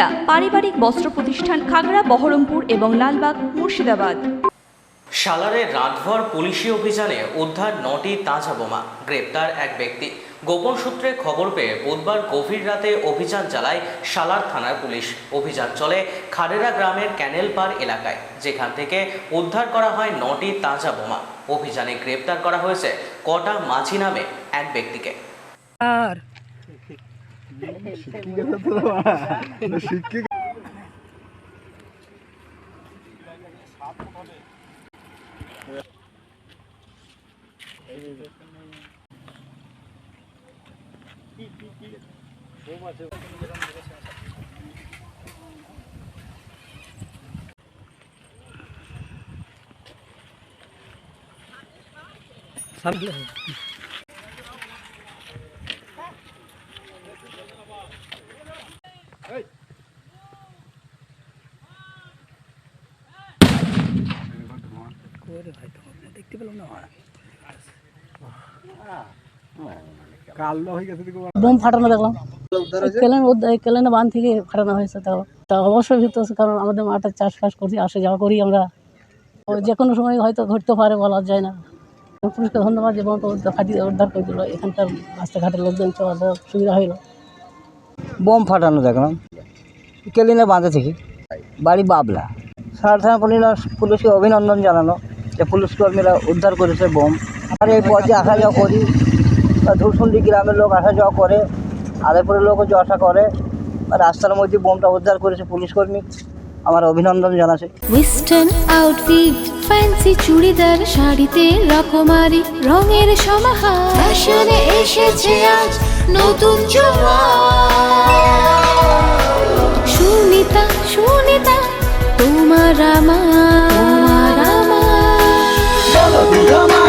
সুনিতা পারিবারিক বস্ত্র প্রতিষ্ঠান খাগড়া বহরমপুর এবং লালবাগ মুর্শিদাবাদ। সালারের রাতভর পুলিশি অভিযানে উদ্ধার নটি তাজা বোমা গ্রেপ্তার এক ব্যক্তি। গোপন সূত্রে খবর পেয়ে বুধবার গভীর রাতে অভিযান চালায় সালার থানার পুলিশ। অভিযান চলে খারেরা গ্রামের ক্যানেল পার এলাকায় যেখান থেকে উদ্ধার করা হয় নটি তাজা বোমা। অভিযানে গ্রেপ্তার করা হয়েছে কটা মাঝি নামে এক ব্যক্তিকে। আর সামনে করে ভাই তো দেখতে পেলাম না কালো হয়ে গেছে দেখো বোম ফাটানো দেখলাম। কেলেন কেলেনে থেকে ফাটানো হয়েছে তাও তা অবশ্যই কারণ আমাদের মাঠে চাষবাস করি আসে করি আমরা। যে কোনো সময় হয়তো ঘটতে পারে, বলা যায় না। পুলিশকে ধন্যবাদ উদ্ধার করে এখানকার রাস্তাঘাটের লোকজন সুবিধা হইল। বোম ফাটানো দেখলাম। কেলিনে বাঁধে থেকে। বাড়ি বাবলা। সার থানা পুলিশ পুলিশকে অভিনন্দন জানানো। যে পুলিশ কর্মীরা উদ্ধার করেছে বোম। আর এই পথে আসা যাওয়া করি। ধূসুন্ডি গ্রামের লোক আসা যাওয়া করে। আদেপুরের লোকও যাওয়া আসা করে। আর রাস্তার মধ্যে বোমটা উদ্ধার করেছে পুলিশ কর্মী। আমার অভিনন্দন জানাচ্ছে। ওয়েস্টার্ন আউটফিট ফ্যান্সি চুড়িদার শাড়িতে রকমারি রঙের সমাহার। ফ্যাশনে এসেছে আজ নতুন সুনিতা সুনিতা তোমার আমার।